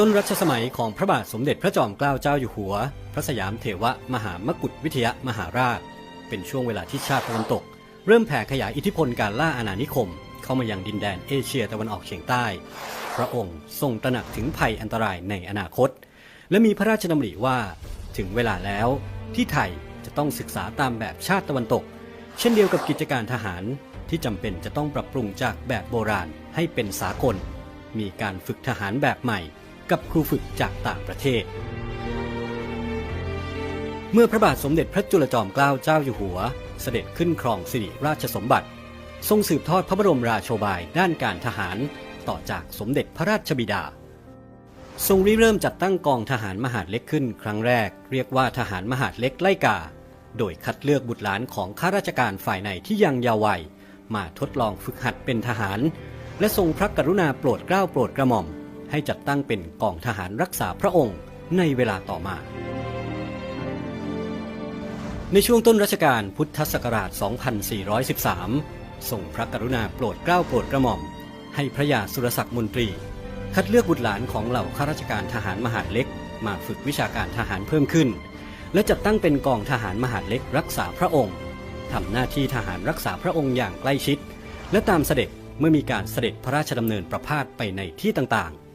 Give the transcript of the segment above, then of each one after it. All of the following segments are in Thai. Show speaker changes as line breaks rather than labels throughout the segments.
ต้นรัชสมัยของพระบาทสมเด็จพระจอมเกล้าเจ้าอยู่หัว พระสยามเถวะมหามกุฏวิทยามหาราช เป็นช่วงเวลาที่ชาติตะวันตก เริ่มแผ่ขยายอิทธิพลการล่าอาณานิคม เข้ามายังดินแดนเอเชียตะวันออกเฉียงใต้ พระองค์ทรงตระหนักถึงภัยอันตรายในอนาคต และมีพระราชดำริว่า ถึงเวลาแล้วที่ไทยจะต้องศึกษาตามแบบชาติตะวันตก เช่นเดียวกับกิจการทหารที่จำเป็นจะต้องปรับปรุงจากแบบโบราณให้เป็นสากล มีการฝึกทหารแบบใหม่ กับครูฝึกจากต่างประเทศ เมื่อพระบาทสมเด็จพระจุลจอมเกล้าเจ้าอยู่หัว เสด็จขึ้นครองสิริราชสมบัติ ทรงสืบทอดพระบรมราโชบายด้านการทหารต่อจากสมเด็จพระราชบิดา ทรงริเริ่มจัดตั้งกองทหารมหาดเล็กขึ้นครั้งแรก เรียกว่าทหารมหาดเล็กไล่กา โดยคัดเลือกบุตรหลานของข้าราชการฝ่ายในที่ยังเยาว์วัยมาทดลองฝึกหัดเป็นทหาร และทรงพระกรุณาโปรดเกล้าโปรดกระหม่อม ให้จัดตั้งเป็นกองทหารรักษาพระองค์ในเวลาต่อมา ในช่วงต้นรัชกาลพุทธศักราช 2413 ทรงพระกรุณาโปรดเกล้าโปรดกระหม่อม ให้พระยาสุรศักดิ์มนตรี คัดเลือกบุตรหลานของเหล่าข้าราชการทหารมหาดเล็ก มาฝึกวิชาการทหารเพิ่มขึ้น และจัดตั้งเป็นกองทหารมหาดเล็กรักษาพระองค์ทำหน้าที่ทหารรักษาพระองค์อย่างใกล้ชิด และตามเสด็จเมื่อมีการเสด็จพระราชดำเนินประพาสไปในที่ต่างๆ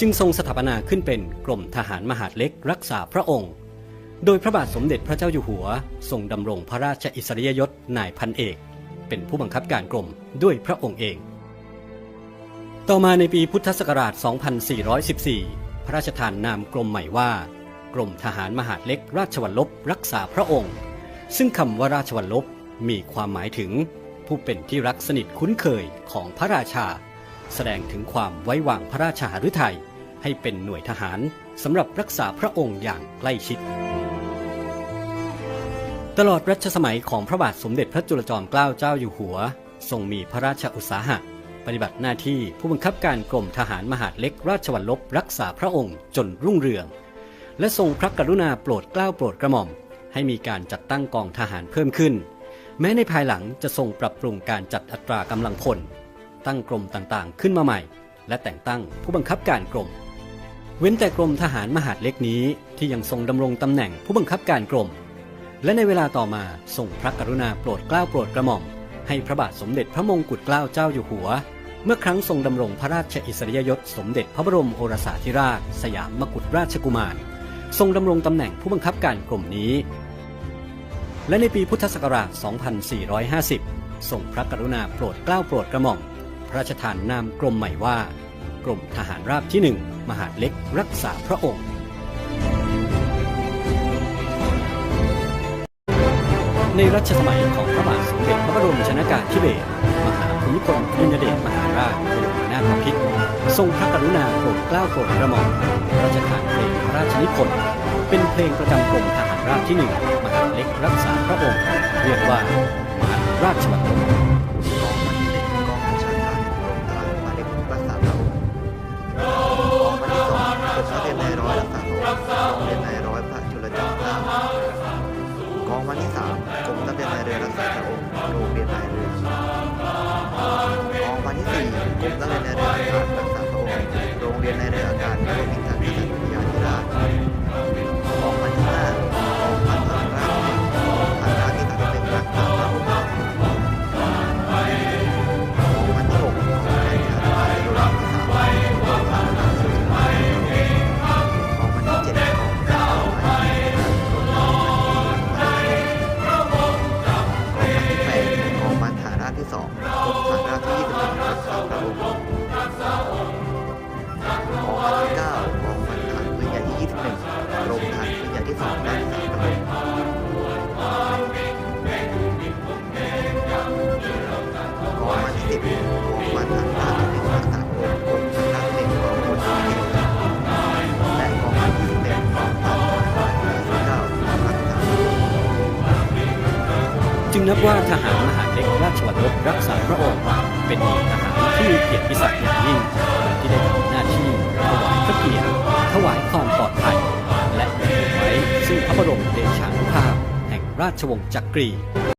จึงทรงสถาปนาขึ้นเป็นกรมทหารมหาดเล็กรักษาพระองค์ โดยพระบาทสมเด็จพระเจ้าอยู่หัวทรงดำรงพระราชอิสริยยศนายพันเอก เป็นผู้บังคับการกรมด้วยพระองค์เอง ต่อมาในปีพุทธศักราช 2414 พระราชทานนามกรมใหม่ว่า กรมทหารมหาดเล็กราชวัลลบรักษาพระองค์ ซึ่งคำว่าราชวัลลบมีความหมายถึง ผู้เป็นที่รักสนิทคุ้นเคยของพระราชา แสดงถึงความไว้วางพระราชาฤทัยให้เป็นหน่วยทหารสำหรับรักษาพระองค์อย่างใกล้ชิด ตลอดรัชสมัยของพระบาทสมเด็จพระจุลจอมเกล้าเจ้าอยู่หัว ทรงมีพระราชอุตสาหะ ปฏิบัติหน้าที่ผู้บังคับการกรมทหารมหาดเล็กราชวัลลบรักษาพระองค์จนรุ่งเรือง และทรงพระกรุณาโปรดเกล้าโปรดกระหม่อม ให้มีการจัดตั้งกองทหารเพิ่มขึ้น แม้ในภายหลังจะทรงปรับปรุงการจัดอัตรากำลังพล ตั้งกรมต่างๆ ขึ้นมาใหม่ และแต่งตั้งผู้บังคับการกรม เว้นแต่กรมทหารมหาดเล็กนี้ที่ยังทรงดำรงตำแหน่งผู้บังคับการกรม และในเวลาต่อมาทรงพระกรุณาโปรดเกล้าโปรดกระหม่อม ให้พระบาทสมเด็จพระมงกุฎเกล้าเจ้าอยู่หัว เมื่อครั้งทรงดำรงพระราชอิสริยยศสมเด็จพระบรมโอรสาธิราช สยามมกุฎราชกุมาร ทรงดำรงตำแหน่งผู้บังคับการกรมนี้ และในปีพุทธศักราช 2450ทรงพระกรุณาโปรดเกล้าโปรดกระหม่อม พระราชทานนามกรมใหม่ว่า กรมทหารราบที่หนึ่งมหาดเล็กรักษาพระองค์ในรัชสมัยของพระบาทสมเด็จพระบรมชนากาธิเบศรมหาภูมิพลอดุลยเดชมหาราชบรมนาถบพิตรทรงพระกรุณาโปรดเกล้าโปรดกระหม่อมพระราชทานเพลงพระราชนิพนธ์เป็นเพลงประจำกรมทหารราบที่หนึ่งมหาเล็กรักษาพระองค์ เรียกว่า มหาราชวัง
กอ ที่สองกรมนักเรียนน จึงนับว่าทหารมหาเล็
กราชวัลลบรักษาพระองค์เป็นทหารที่เกียรติศักดิ์อย่างยิ่งที่ได้ทำหน้าที่ถวายพระเกียรติถวายความปลอดภัยและเป็นไว้ซึ่งพระบรมเดชานุภาพแห่งราชวงศ์จักรี